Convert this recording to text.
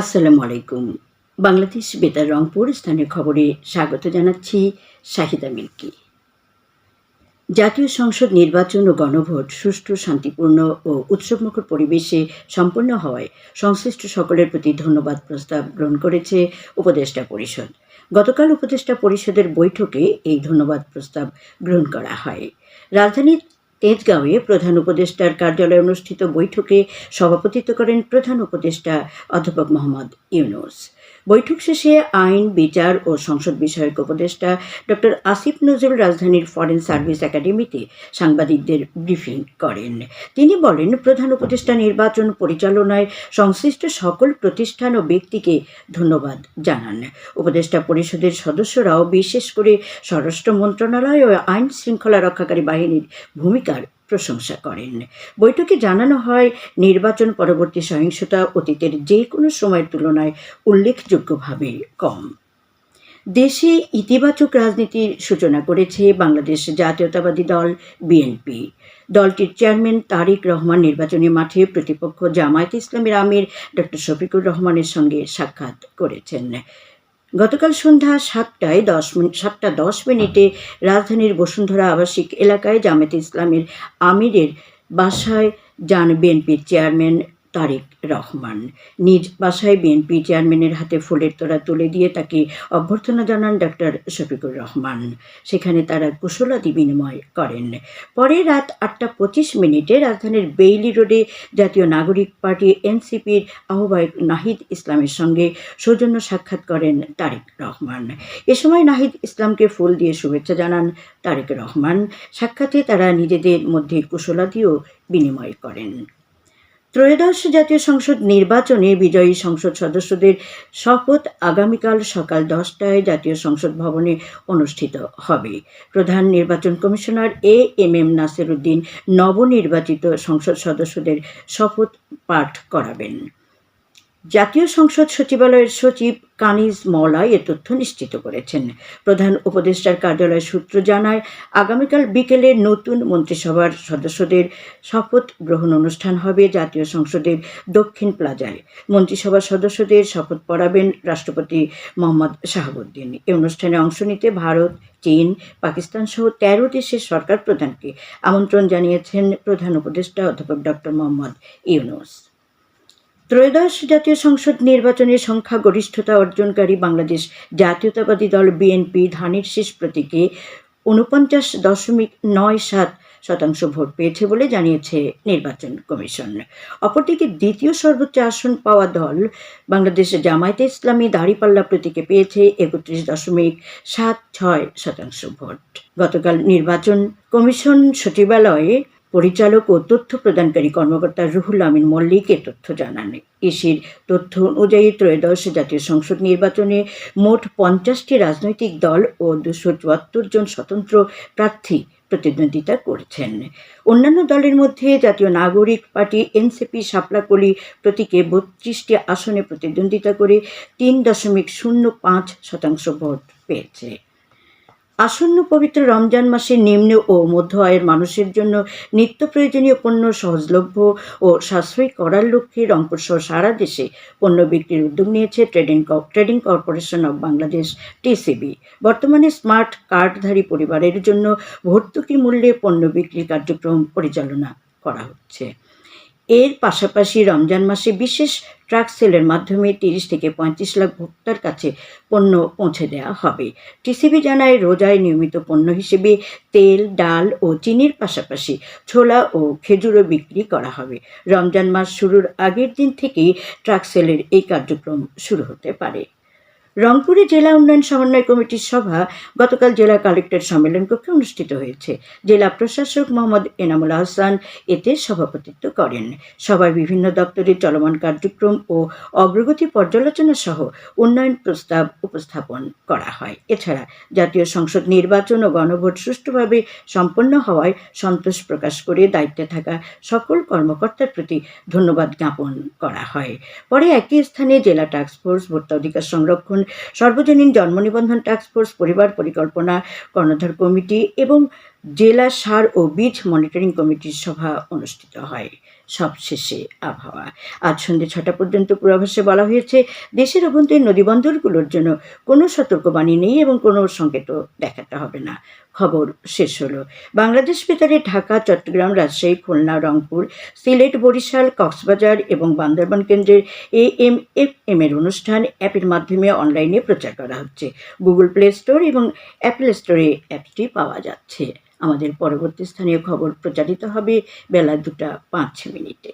আসসালামু আলাইকুম। বাংলাদেশ বেতার রংপুর স্থানীয় খবরে স্বাগত জানাচ্ছি শাহিদা মিল্কি। জাতীয় সংসদ নির্বাচন ও গণভোট সুষ্ঠু, শান্তিপূর্ণ ও উৎসবমুখর পরিবেশে সম্পন্ন হওয়ায় সংশ্লিষ্ট সকলের প্রতি ধন্যবাদ প্রস্তাব গ্রহণ করেছে উপদেষ্টা পরিষদ। গতকাল উপদেষ্টা পরিষদের বৈঠকে এই ধন্যবাদ প্রস্তাব গ্রহণ করা হয়। রাজধানীর তেজগাঁওয়ে প্রধান উপদেষ্টার কার্যালয়ে অনুষ্ঠিত বৈঠকে সভাপতিত্ব করেন প্রধান উপদেষ্টা অধ্যাপক মোহাম্মদ ইউনুস। বৈঠক শেষে আইন, বিচার ও সংসদ বিষয়ক উপদেষ্টা ডক্টর আসিফ নজরুল রাজধানীর ফরেন সার্ভিস একাডেমিতে সাংবাদিকদের ব্রিফিং করেন। তিনি বলেন, প্রধান উপদেষ্টা নির্বাচন পরিচালনায় সংশ্লিষ্ট সকল প্রতিষ্ঠান ও ব্যক্তিকে ধন্যবাদ জানান। উপদেষ্টা পরিষদের সদস্যরাও বিশেষ করে স্বরাষ্ট্র মন্ত্রণালয় ও আইন শৃঙ্খলা রক্ষাকারী বাহিনীর ভূমিকার প্রশংসা করেন। বৈঠকে জানানো হয়, নির্বাচন পরবর্তী সহিংসতা অতীতের যে কোনো সময়ের তুলনায় উল্লেখযোগ্যভাবে কম। দেশে ইতিবাচক রাজনীতির সূচনা করেছে বাংলাদেশ জাতীয়তাবাদী দল বিএনপি। দলটির চেয়ারম্যান তারিক রহমান নির্বাচনী মাঠে প্রতিপক্ষ জামায়াত ইসলামের আমির ডক্টর শফিকুর রহমানের সঙ্গে সাক্ষাৎ করেছেন। গতকাল সন্ধ্যা সাতটায় দশ মিনিট সাতটা দশ মিনিটে রাজধানীর বসুন্ধরা আবাসিক এলাকায় জামেত ইসলামের আমিরের বাসায় যান বিএনপির চেয়ারম্যান তারেক রহমান। নিজ বাসায় বিএনপি চেয়ারম্যানের হাতে ফুলের তোড়া তুলে দিয়ে তাকে অভ্যর্থনা জানান ডক্টর শফিকুর রহমান। সেখানে তারা কুশলাদি বিনিময় করেন। পরে রাত আটটা পঁচিশ মিনিটে রাজধানীর বেইলি রোডে জাতীয় নাগরিক পার্টি এনসিপির আহ্বায়ক নাহিদ ইসলামের সঙ্গে সৌজন্য সাক্ষাৎ করেন তারেক রহমান। এ সময় নাহিদ ইসলামকে ফুল দিয়ে শুভেচ্ছা জানান তারেক রহমান। সাক্ষাতে তারা নিজেদের মধ্যে কুশলাদিও বিনিময় করেন। ত্রয়োদশ জাতীয় সংসদ নির্বাচনে বিজয়ী সংসদ সদস্যদের শপথ আগামীকাল সকাল দশটায় জাতীয় সংসদ ভবনে অনুষ্ঠিত হবে। প্রধান নির্বাচন commissioner A M M Nasir Uddin নবনির্বাচিত সংসদ সদস্যদের শপথ পাঠ করাবেন। জাতীয় সংসদ সচিবালয়ের সচিব কানিজ মওলা এ তথ্য নিশ্চিত করেছেন। প্রধান উপদেষ্টার কার্যালয় সূত্র জানায়, আগামীকাল বিকেলে নতুন মন্ত্রিসভার সদস্যদের শপথ গ্রহণ অনুষ্ঠান হবে জাতীয় সংসদের দক্ষিণ প্লাজায়। মন্ত্রিসভার সদস্যদের শপথ পড়াবেন রাষ্ট্রপতি মোহাম্মদ শাহাবুদ্দিন। এই অনুষ্ঠানে অংশ নিতে ভারত, চীন, পাকিস্তান সহ তেরো দেশের সরকার প্রধানকে আমন্ত্রণ জানিয়েছেন প্রধান উপদেষ্টা অধ্যাপক ডক্টর মোহাম্মদ ইউনুস। ত্রয়োদশ জাতীয় সংসদ নির্বাচনে সংখ্যাগরিষ্ঠতা অর্জনকারী বাংলাদেশ জাতীয়তাবাদী দল বিএনপি ধানের শীষ প্রতীকে উনপঞ্চাশ দশমিক নয় সাত শতাংশ ভোট পেয়েছে বলে জানিয়েছে নির্বাচন কমিশন। অপরদিকে দ্বিতীয় সর্বোচ্চ আসন পাওয়া দল বাংলাদেশ জামায়াতে ইসলামী দাঁড়িপাল্লা প্রতীকে পেয়েছে একত্রিশ দশমিক সাত ছয় শতাংশ ভোট। গতকাল নির্বাচন কমিশন সচিবালয়ে পরিচালক ও তথ্য প্রদানকারী কর্মকর্তা রুহুল আমিন মল্লিক এ তথ্য জানান। ইসির তথ্য অনুযায়ী ত্রয়োদশ জাতীয় সংসদ নির্বাচনে মোট পঞ্চাশটি রাজনৈতিক দল ও দুশো চুয়াত্তর জন স্বতন্ত্র প্রার্থী প্রতিদ্বন্দ্বিতা করছেন। অন্যান্য দলের মধ্যে জাতীয় নাগরিক পার্টি এনসিপি শাপলাকলি প্রতীকে বত্রিশটি আসনে প্রতিদ্বন্দ্বিতা করে তিন দশমিক শূন্য পাঁচ শতাংশ ভোট পেয়েছে। আসন্ন পবিত্র রমজান মাসে নিম্ন ও মধ্য আয়ের মানুষের জন্য নিত্য প্রয়োজনীয় পণ্য, সহজলভ্য ও সাশ্রয়ী করার লক্ষ্যে রংপুর সহ সারা দেশে পণ্য বিক্রির উদ্যোগ নিয়েছে trading trading corporation of Bangladesh TCB বর্তমানে স্মার্ট কার্ডধারী পরিবারের জন্য ভর্তুকি মূল্যে পণ্য বিক্রির কার্যক্রম পরিচালনা করা হচ্ছে। এর পাশাপাশি রমজান মাসে বিশেষ ট্রাক সেলের মাধ্যমে তিরিশ থেকে পঁয়ত্রিশ লাখ ভোক্তার কাছে পণ্য পৌঁছে দেওয়া হবে। টিসিবি জানায়, রোজায় নিয়মিত পণ্য হিসেবে তেল, ডাল ও চিনির পাশাপাশি ছোলা ও খেজুরও বিক্রি করা হবে। রমজান মাস শুরুর আগের দিন থেকেই ট্রাক সেলের এই কার্যক্রম শুরু হতে পারে। রংপুরে জেলা উন্নয়ন সমন্বয় কমিটির সভা গতকাল জেলা কালেক্টর সম্মেলন কক্ষে অনুষ্ঠিত হয়েছে। জেলা প্রশাসক মোহাম্মদ এনামুল আহসান এতে সভাপতিত্ব করেন। সভায় বিভিন্ন দপ্তরের চলমান কার্যক্রম ও অগ্রগতি পর্যালোচনা সহ উন্নয়ন প্রস্তাব উপস্থাপন করা হয়। এছাড়া জাতীয় সংসদ নির্বাচন ও গণভোট সুষ্ঠুভাবে সম্পন্ন হওয়ায় সন্তোষ প্রকাশ করে দায়িত্বে থাকা সকল কর্মকর্তার প্রতি ধন্যবাদ জ্ঞাপন করা হয়। পরে একই স্থানে জেলা টাস্কফোর্স ভোক্তাধিকার সংরক্ষণ সর্বজনীন জন্ম নিবন্ধন টাস্কফোর্স পরিবার পরিকল্পনা, কর্ণধার কমিটি এবং জেলা সার ও বীজ মনিটরিং কমিটির সভা অনুষ্ঠিত হয়। সবশেষে আবহাওয়া। আজ সন্ধ্যে ছটা পর্যন্ত পূর্বাভাসে বলা হয়েছে, দেশের অভ্যন্তরীণ নদীবন্দরগুলোর জন্য কোনো সতর্কবাণী নেই এবং কোনো সংকেতও দেখাতে হবে না। খবর শেষ হলো। বাংলাদেশ বেতারে ঢাকা, চট্টগ্রাম, রাজশাহী, খুলনা, রংপুর, সিলেট, বরিশাল, কক্সবাজার এবং বান্দরবান কেন্দ্রের এ এম এফ এম এর অনুষ্ঠান অ্যাপের মাধ্যমে অনলাইনে প্রচার করা হচ্ছে। গুগল প্লে স্টোর এবং অ্যাপল স্টোরে অ্যাপটি পাওয়া যাচ্ছে। আমাদের পরবর্তী স্থানীয় খবর প্রচারিত হবে বেলা দুটা পাঁচ মিনিটে।